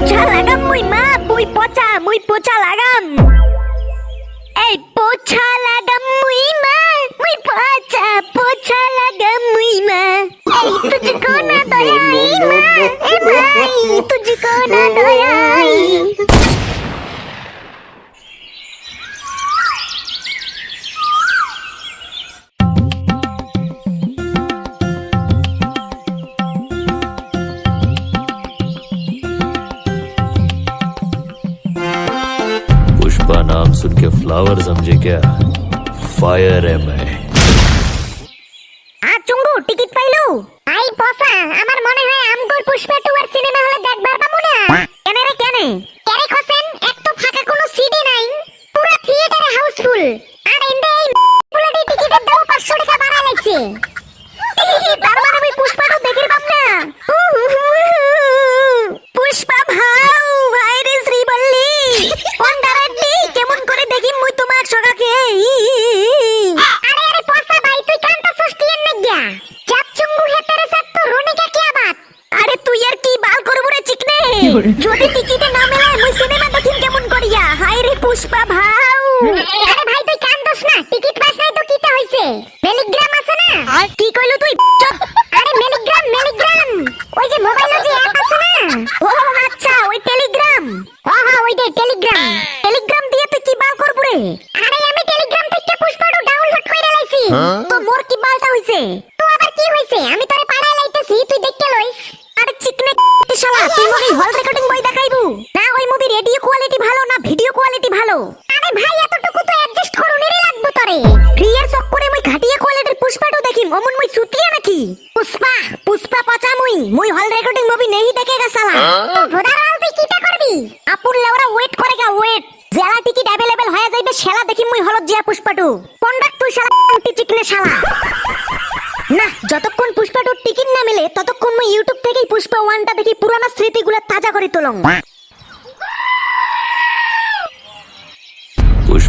পচা লাগাম মুই মা মুই পচা মুই পচা লাগাম এই পচা লাগাম মুই মা মুই পচা পচা লাগাম মুই মা এই তুজি কো দয়াই মা এ ভাই তুজি কো দয়াই सुन के फ्लावर समझे क्या फायर है मैं আ চুঙ্গু টিকিট পাইলু আই পসা আমার মনে হয় আমগুর পুষ্পা টু আর সিনেমা হলে দেখবার পাবো না কেন রে কেন কেরে খসেন এক তো ফাঁকা কোনো সিডি নাই পুরো থিয়েটারে হাউসফুল আর এন্ডে এই বুলাটি টিকিটের দাম 500 টাকা বাড়া লাগছে তার মানে আমি পুষ্পা টু দেখির পাব না আরে ভাই তুই কান্দস না। টিকিট পাস নাই তো কিটা হইছে? মেলিগ্রাম আছে না? কি কইলো তুই আরে মেলিগ্রাম মেলিগ্রাম ওই যে মোবাইলে যে অ্যাপ আছে না? ও আচ্ছা ওই টেলিগ্রাম হ্যাঁ হ্যাঁ ওই যে টেলিগ্রাম টেলিগ্রাম দিয়ে তুই কি বাল করব রে? আরে আমি টেলিগ্রাম থেকে পুষ্পাটো ডাউনলোড কইরা লাইছি। তো মোর কি বালটা হইছে? তো আবার কি হইছে? আমি তোরে পাড়ায় লাইতেছি তুই দেখতে লইস। আরে চিকনে শালা তুই মুভি হল রেকর্ডিং বই দেখাইবু? না ওই মুভি রেডিও কোয়ালিটি ভালো কোয়ালিটি ভালো। আরে ভাই এতটুকু তো অ্যাডজাস্ট করুনিরে লাগবো তোরে। ক্লিয়ার চক করে মুই ঘাটিয়া কোয়ালিটির পুষ্পাটো দেখিম অমন মুই সুতিয়া নাকি? পুষ্পা পুষ্পা পচা মুই। মুই হল রেকর্ডিং মুভি নেই দেখেগা শালা। তো ভোদার তুই কিটা করবি? আপুর লেওরা ওয়েট করেগা ওয়েট জেলা টিকিট অ্যাভেলেবল হয়ে যাইবে শালা দেখি মুই হলত জিয়া পুষ্পাটু। কন্ডাক্ট তুই শালা টি চিকনে শালা?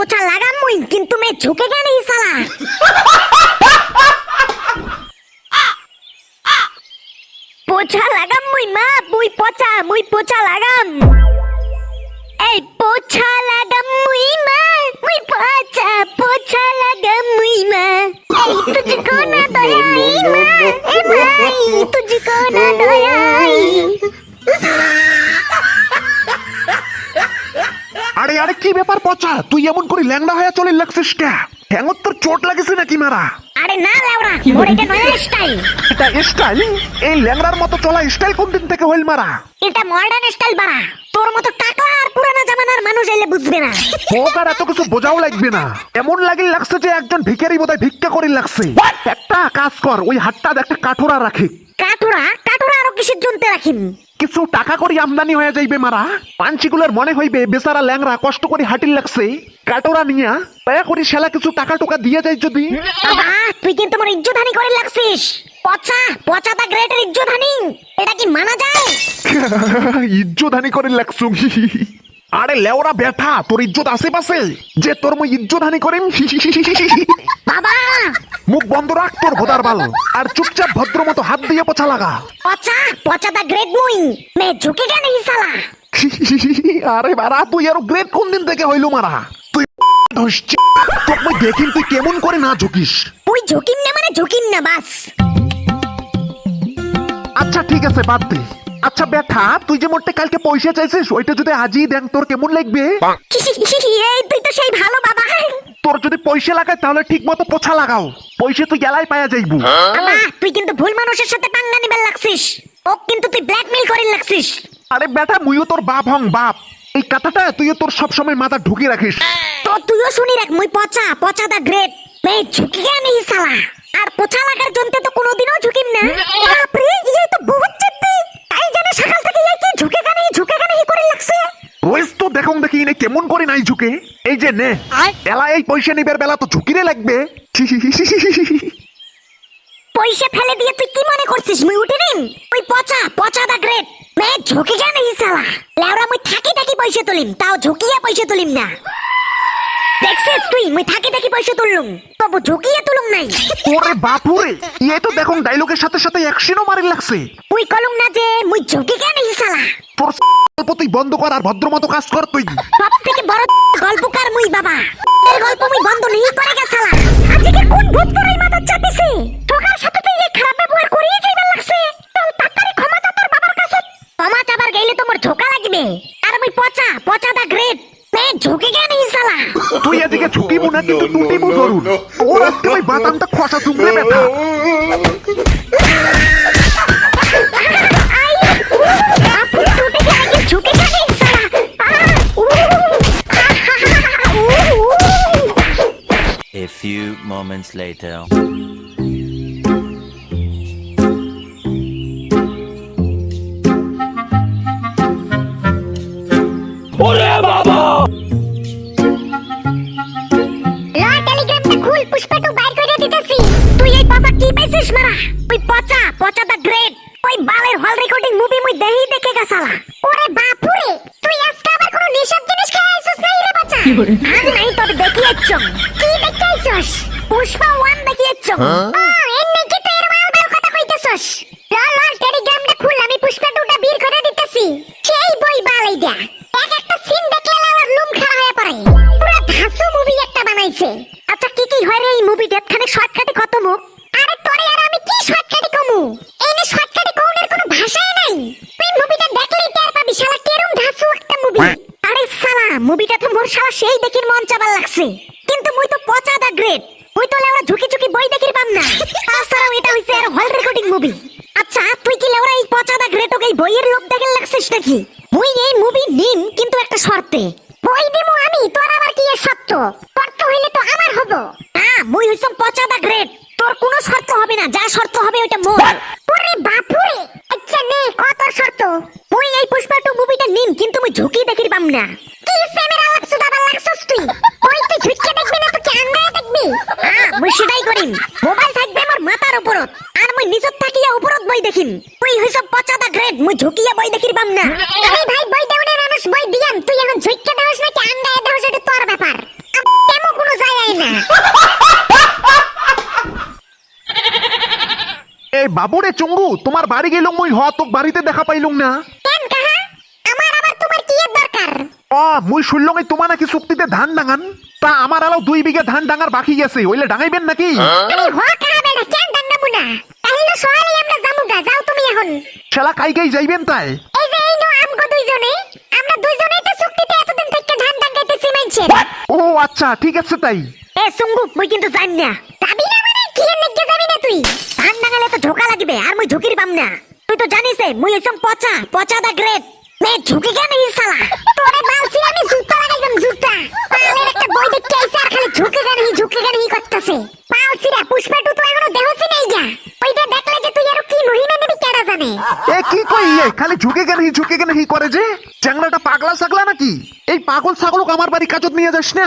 পোছা লাগাম মুই, কিন্তু মে ঝুঁকে এই শালা? পোছা লাগাম মুই, মা, মুই পচা, মুই পোছা লাগাম। এই পোছা লাগাম মুই, মা, মুই পচা পোছা লাগাম মুই, মা। এই তুঝকো না দয়াই, মা, এ ভাই তুঝকো না দয়াই। আরে কি ব্যাপার পচা তুই এমন করে ল্যাংড়া হয়ে চলে লাগছিস কে? ঠ্যাঙর তোর চোট লাগেছে নাকি মারা? আরে না লাউড়া মোর এটা নয়া স্টাইল এটা স্টাইল এই ল্যাংড়ার মতো চলা স্টাইল কোন দিন থেকে হইল মারা? এটা মডার্ন স্টাইল বাড়া তোর মতো টাকলা আর পুরানা জামানার মানুষ এলে বুঝবে না। হোক আর এত কিছু বোঝাও লাগবে না। এমন লাগিল লাগছে যে একজন ভিখারি বোধহয় ভিক্ষা করে লাগছে। একটা কাজ কর ওই হাতটা একটা কাঠোরা রাখি। কাটুরা? কাটুরা আরও কিসের জন্তে রাখিম? কিছু টাকা করে আমদানি হয়ে যাইবে মারা। পাঞ্চিগুলোর মনে হইবে বেচারা ল্যাংরা কষ্ট করে হাঁটির লাগছে। কাটোরা নিয়া দয়া করে শালা কিছু টাকা টোকা দিয়ে যাই যদি। বাবা তুই কিন্তু আমার ইজ্জত হানি করে লাগছিস। পচা পচা দা গ্রেটের ইজ্জত হানি এটা কি মানা যায়? ইজ্জত হানি করে লাগছো আরে লেওরা বেঠা তোর ইজ্জত আশেপাশে? যে তোর মই ইজ্জত হানি করিম বাবা! মুখ বন্ধ রাখ তোর ভোদার বাল আর চুপচাপ ভদ্র মতো হাত দিয়ে পোছা লাগা। পচা পচা দা গ্রেট মুই। মে ঝুঁকেগা নেই সালা? আরে বারা তুই আরও গ্রেট কোন দিন থেকে হইল মারা? তুই ধসছি। তোকে মই দেখিন তুই কেমন করে না ঝুঁকিস। তুই ঝুঁকিম না মানে ঝুঁকিম না বাস। আচ্ছা ঠিক আছে বাদ দে। আচ্ছা বেঠা তুই যে মোটে কালকে পয়সা চাইছিস ওইটা যদি আজই দেন তোর কেমন লাগবে? এই তুই তো সেই ভালো বাবা। তোর যদি পয়সা লাগায় তাহলে ঠিক মতো পোছা লাগাও। পয়সা তুই গেলাই পায়া যাইবু। বাবা তুই কিন্তু ভুল মানুষের সাথে পাঙ্গা নিবার লাগছিস। ও কিন্তু তুই ব্ল্যাকমেল করিন লাগছিস। আরে বেটা মুইও তোর বাপ হং বাপ। এই কথাটা তুইও তোর সবসময় মাথা ঢুকি রাখিস। তো তুইও শুনি রাখ মুই পচা পচা দা গ্রেট মে ঝুঁকিগা নেই সালা আর পোছা লাগার জন্য তো কোনোদিনও ঝুঁকিম না। বাপরে এই তো বহুত জানে সকাল থেকে এই কি ঝুঁকেগা নেই ঝুঁকেগা নেই করে লাগছে? রোজ তো দেখুন দেখি নে কেমন করে নাই ঝুঁকে। এই যে নে এলা এই পয়সা নিবার বেলা তো ঝুঁকিরে লাগবে। পয়সা ফেলে দিয়ে তুই কি মনে করছিস? মুই উঠে নিম? ওই পচা পচা দা গ্রেট। মে ঝুঁকি নেই সালা লেওরা মুই থাকি থাকি পয়সা তুলিম তাও ঝুঁকিয়া পয়সা তুলিম না। দেখছিস তুই মুই থাকি থাকি পয়সা তুললুম। তবু ঝুঁকিয়া তুলুম নাই। ওরে বাপুরে ইয়ে তো দেখুন ডাইলগের সাথে সাথে অ্যাকশনও মারি লাগছে। মুই কলুম না যে মুই ঝুঁকি গা নেই সালা তোর গল্প তুই বন্ধ কর আর ভদ্র মতো কাজ কর তুই। সব থেকে বড় গল্পকার মুই বাবা। এর গল্প মুই বন্ধ নেই করে গে সালা আজকে কোন ভূত করে মাথা চাপিছে? তোকার সাথে তুই এই খারাপ ব্যবহার করিয়ে যাইবার লাগছে। তাড়াতাড়ি ক্ষমা চা তোর বাবার কাছে। ক্ষমা চাবার গেলে তোমার ঝোকা লাগবে আর মুই পচা পচা দা গ্রেট মে ঝুঁকে গে নেই সালা তুই এদিকে ঝুঁকিবু না কিন্তু টুটিবু ধরুন ওর আজকে ওই বাদামটা খসা চুমড়ে ব্যথা। A few moments later. পচা মারা? তুই পচা পচা দা গ্রেট। ওই বালের হল রেকর্ডিং মুভি মুই দেহি দেখে গেছালা ওরে বাপুরে তুই আজকে আবার কোনো নেশার জিনিস খেয়ে আইছিস নাই রে বাচ্চা? আজ নাই তবে দেখি আইছ কি আইছস? পুষ্পা ওয়ান দেখি আইছ মুভিটা তো মোর শালা সেই দেখির মন চাবার লাগছে। কিন্তু মুই তো পচা দা গ্রেট। মুই তো লেওরা ঝুঁকি ঝুঁকি বই দেখির পাম না। তাছাড়াও এটা হইছে আর হল রেকর্ডিং মুভি আচ্ছা তুই কি লেওরা এই পচা দা গ্রেট ওকে বইয়ের লোক দেখে লাগছিস নাকি? মুই এই মুভি নিম, কিন্তু একটা শর্তে। বই দিমু আমি, তোর আবার কি এর শর্ত? হইলে তো আমার হব। হ্যাঁ মুই হইছম পচা দা গ্রেট। তোর কোনো শর্ত হবে না, যা শর্ত হবে ওইটা মোর ওরে বাপুরে আচ্ছা নে কত শর্ত মুই এই পুষ্পা টু মুভিটা নিম কিন্তু মুই ঝুঁকি দেখির পাম না কি ক্যামেরা লাগছ দাবার লাগছস তুই ওই তুই ঝুঁকে দেখবি না তো কি আন্দায় দেখবি হ্যাঁ মুই সেটাই করিম মোবাইল থাকবে আমার মাথার উপরত আর মুই নিজত থাকিয়া উপরত বই দেখিম তুই হইছ পচা দা গ্রেট। মুই ঝুঁকিয়া বই দেখির পাম না। আমি ভাই বই দেউনে মানুষ বই দিয়াম তুই এখন ঝুঁকে দেওয়াস নাকি আন্দায় দেওয়াস এটা তোর ব্যাপার। তেমন কোনো জায়গায় না। এই বাবুরে চঙ্গু তোমার বাড়ি গেলুম মুই হ তোক বাড়িতে দেখা পাইলুম না। কেন কাহা? আমার আবার তোমার কি এর দরকার? অ মুই শুনলাম এই তোমার নাকি চুক্তিতে ধান ডাঙান। তা আমার আলো দুই বিঘে ধান ডাঙার বাকি গেছে ওইলে ডাঙাইবেন নাকি? আরে হ কাহা বেটা কেন দান্নাবো না? তাহলে সকালে আমরা যাও তুমি এখন। শালা কাইকেই যাইবেন তাই? এই যে এই নো আমগো দুইজনে। আমরা দুইজনেই তো চুক্তিতে এতদিন থেকে ধান টাঙ্গাইতেছি মাইনছে। ও আচ্ছা ঠিক আছে তাই। এ সুঙ্গু মুই কিন্তু জানি না। যাবি না মানে? কি এর নাকি যাবি না তুই? ধান টাঙ্গালে তো ঝোকা লাগবে আর মুই ঝুঁকির পাম না। তুই তো জানিস মুই হইছম পচা পচা দা গ্রেট। মে ঝুঁকি কেন এই শালা? তোরে বালছি আমি জুতা লাগাইলাম জুতা। পালের একটা বই দেখতে আইছে আর খালি ঝুঁকি কেন হি ঝুঁকি কেন হি করতেছে? পালছি রে পুষ্পা টু তো এখনও দেহছি নাই গা। এ কি কই ইয়ে খালি ঝুঁকে কেন হি ঝুঁকে কেন হি করে যে? চ্যাংড়াটা পাগলা সাগলা নাকি? এই পাগল ছাগলক আমার বাড়ি কাজত নিয়ে যাস না।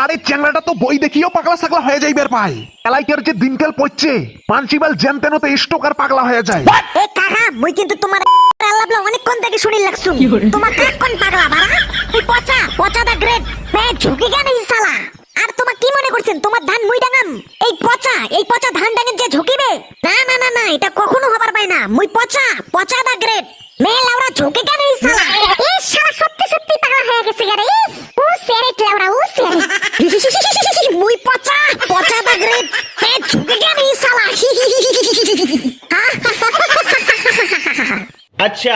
আরে তো চ্যাংড়াটা তো বই দেখিও পাগলা সাগলা হয়ে যাইবার পাই এলাইকার যে দিনকাল পড়ছে পাঞ্চিবাল জ্যামতেনতে স্টোকার পাগলা হয়ে যায়। এ কাকা মুই কিন্তু তোমার আল্লাহ অনেকক্ষণ থেকে শুনি লাগছুন তোমার কাক কোন পাগলা ভাড়া এই পচা পচা দা গ্রেট মে ঝুঁকি কেন এই শালা? আর তোমার কি মনে করছেন তোমার ধান মুই ডাঙাম এই পচা এই পচা ধান ডাঙের যে ঝুঁকিবে না না না না এটা কখনো হবার পায় না মুই পচা পচা দা গ্রেট মে লাউরা ঝুঁকে কেন এই শালা এই শালা সত্যি সত্যি পাগল হয়ে গেছে রে ও সেরেট লাউরা ও সেরেট মুই পচা পচা দা গ্রেট এ ঝুঁকে কেন এই শালা আচ্ছা